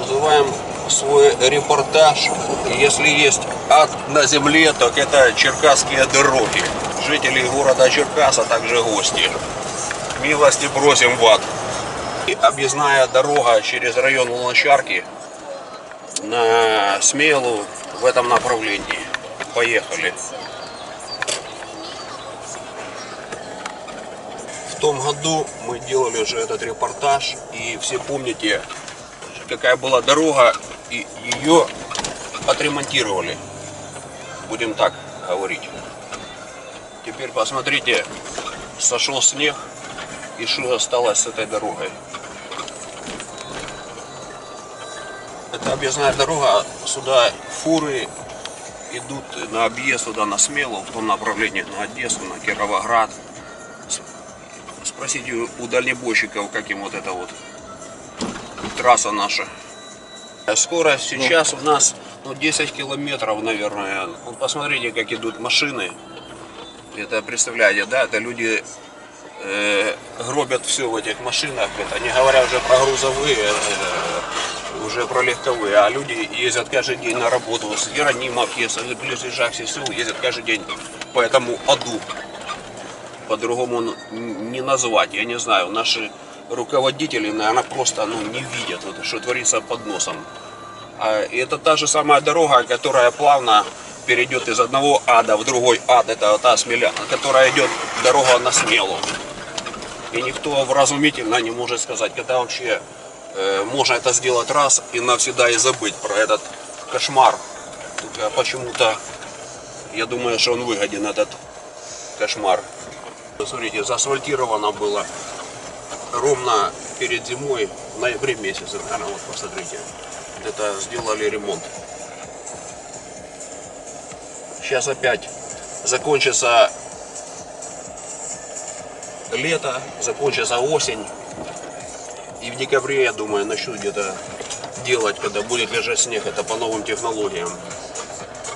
Называем свой репортаж. Если есть ад на земле, то это черкасские дороги. Жители города Черкас, а также гости. Милости просим в ад. И объездная дорога через район Луначарки на Смелу в этом направлении. Поехали. Том году мы делали уже этот репортаж, и все помните, какая была дорога, и ее отремонтировали. Будем так говорить. Теперь посмотрите, сошел снег, и что осталось с этой дорогой. Это объездная дорога, сюда фуры идут на объезд туда на Смелу, в том направлении на Одессу, на Кировоград. Спросите у дальнебойщиков, как им вот эта вот трасса наша. Скорость сейчас у нас ну, 10 километров, наверное. Вот посмотрите, как идут машины. Это представляете, да, это люди э, гробят все в этих машинах. Это не говоря уже про грузовые, э, уже про легковые. А люди ездят каждый день на работу с Геронимовки, с близлежащих все ездят каждый день по этому аду. По-другому не назвать, я не знаю. Наши руководители, наверное, просто ну, не видят, вот, что творится под носом. А это та же самая дорога, которая плавно перейдет из одного ада в другой ад. Это та смеляна, которая идет дорога на смелу. И никто вразумительно не может сказать, когда вообще э, можно это сделать раз и навсегда и забыть про этот кошмар. Только почему-то я думаю, что он выгоден, этот кошмар. Смотрите, заасфальтировано было ровно перед зимой, в ноябре месяце, наверное, вот посмотрите. Это сделали ремонт. Сейчас опять закончится лето, закончится осень. И в декабре, я думаю, начнут где-то делать, когда будет лежать снег. Это по новым технологиям,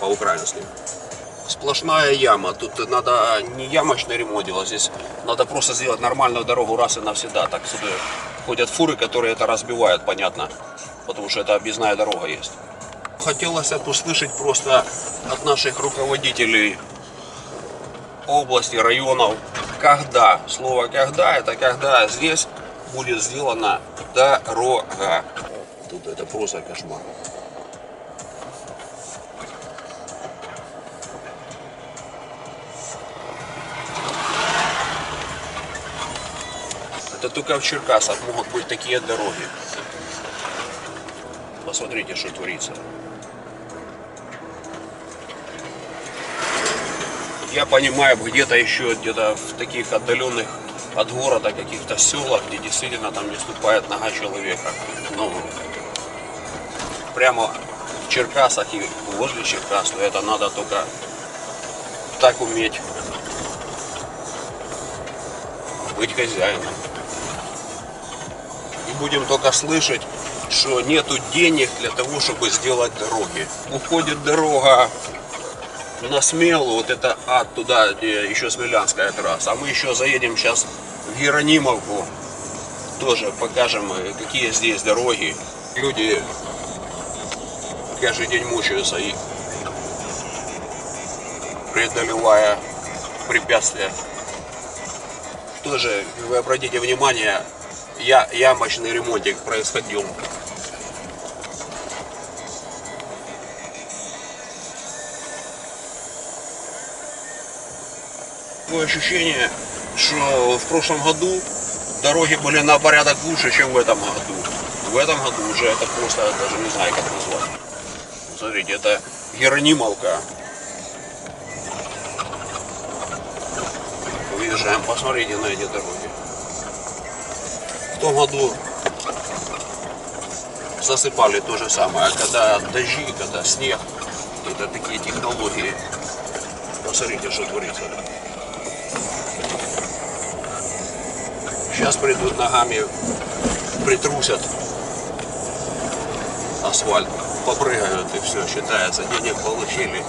по украинским. Сплошная яма. Тут надо не ямочный ремонт делать, здесь надо просто сделать нормальную дорогу раз и навсегда. Так сюда ходят фуры, которые это разбивают, понятно. Потому что это объездная дорога есть. Хотелось услышать просто от наших руководителей области, районов, когда, слово когда, это когда здесь будет сделана дорога. Тут это просто кошмар. Это только в Черкасах могут быть такие дороги. Посмотрите, что творится. Я понимаю, где-то еще, где-то в таких отдаленных от города каких-то селах, где действительно там не ступает нога человека. Но прямо в Черкасах и возле Черкас, то это надо только так уметь быть хозяином будем только слышать, что нету денег для того, чтобы сделать дороги. Уходит дорога на Смелу, вот это ад туда, еще Смелянская трасса. А мы еще заедем сейчас в Геронимовку, тоже покажем, какие здесь дороги. Люди каждый день мучаются и преодолевая препятствия. Тоже, вы обратите внимание, я, ямочный ремонтик происходил. Такое ощущение, что в прошлом году дороги были на порядок лучше, чем в этом году. В этом году уже это просто, даже не знаю, как назвать. Смотрите, это Геронимовка. Выезжаем, посмотрите на эти дороги в том году засыпали то же самое. Когда дожди, когда снег, это такие технологии. Посмотрите, что творится. Сейчас придут ногами, притрусят асфальт, попрыгают и все, считается, денег получили,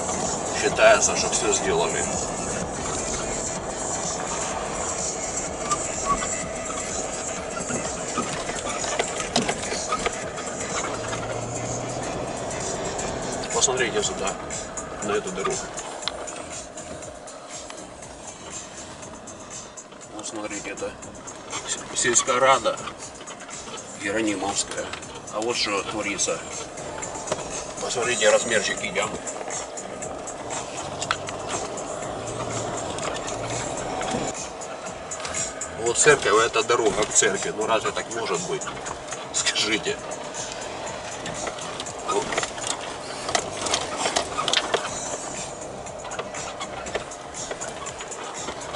считается, что все сделали. Посмотрите сюда, на эту дорогу. Вот смотрите, это сельская рада Геронимовская. А вот что творится. Посмотрите размерчики ям. Вот церковь, а это дорога к церкви. Ну разве так может быть? Скажите.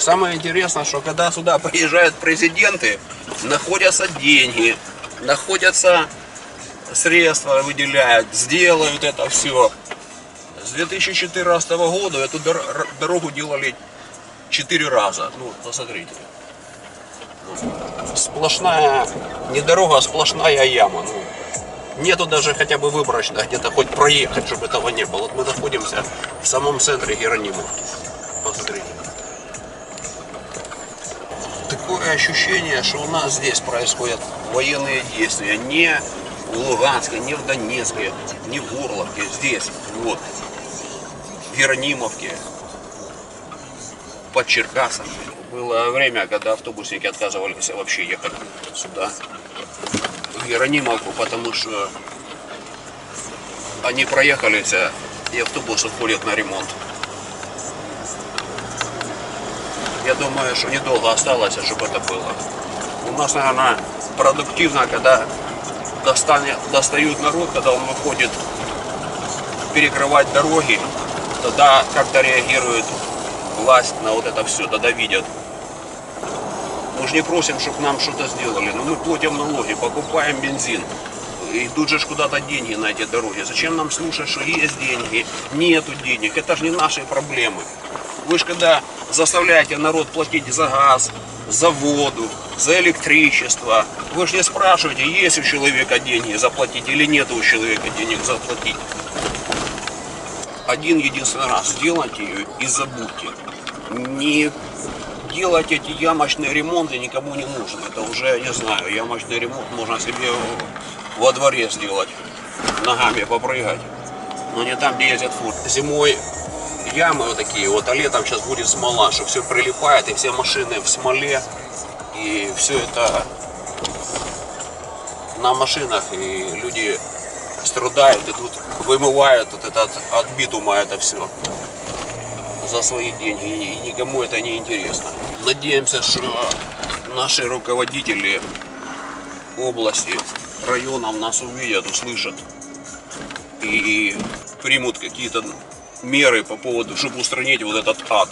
Самое интересное, что когда сюда приезжают президенты, находятся деньги, находятся средства, выделяют, сделают это все. С 2014 года эту дорогу делали четыре раза. Ну, посмотрите. Сплошная, не дорога, а сплошная яма. Ну, нету даже хотя бы выборочно где-то хоть проехать, чтобы этого не было. Вот мы находимся в самом центре Геронимовки. Посмотрите. Такое ощущение, что у нас здесь происходят военные действия. Не в Луганске, не в Донецке, не в Горловке. Здесь, вот, в Геронимовке, под Черкасом. Было время, когда автобусники отказывались вообще ехать сюда, в Геронимовку, потому что они проехались, а, и автобус уходит на ремонт. Я думаю, что недолго осталось, чтобы это было. У нас, наверное, продуктивно, когда достанет, достают народ, когда он выходит перекрывать дороги, тогда как-то реагирует власть на вот это все, тогда видят. Мы же не просим, чтобы нам что-то сделали, но мы платим налоги, покупаем бензин. Идут же ж куда-то деньги на эти дороги. Зачем нам слушать, что есть деньги, нету денег? Это же не наши проблемы. Вы же когда заставляете народ платить за газ, за воду, за электричество, вы же не спрашиваете, есть у человека деньги заплатить или нет у человека денег заплатить. Один единственный раз сделайте ее и забудьте. Не делать эти ямочные ремонты никому не нужно. Это уже, не знаю, ямочный ремонт можно себе во дворе сделать, ногами попрыгать. Но не там, где ездят фур. Зимой ямы вот такие, вот, а летом сейчас будет смола, что все прилипает, и все машины в смоле, и все это на машинах, и люди страдают, и тут вымывают вот этот от битума это все за свои деньги, и никому это не интересно. Надеемся, что наши руководители области, районов нас увидят, услышат и примут какие-то меры по поводу, чтобы устранить вот этот ад.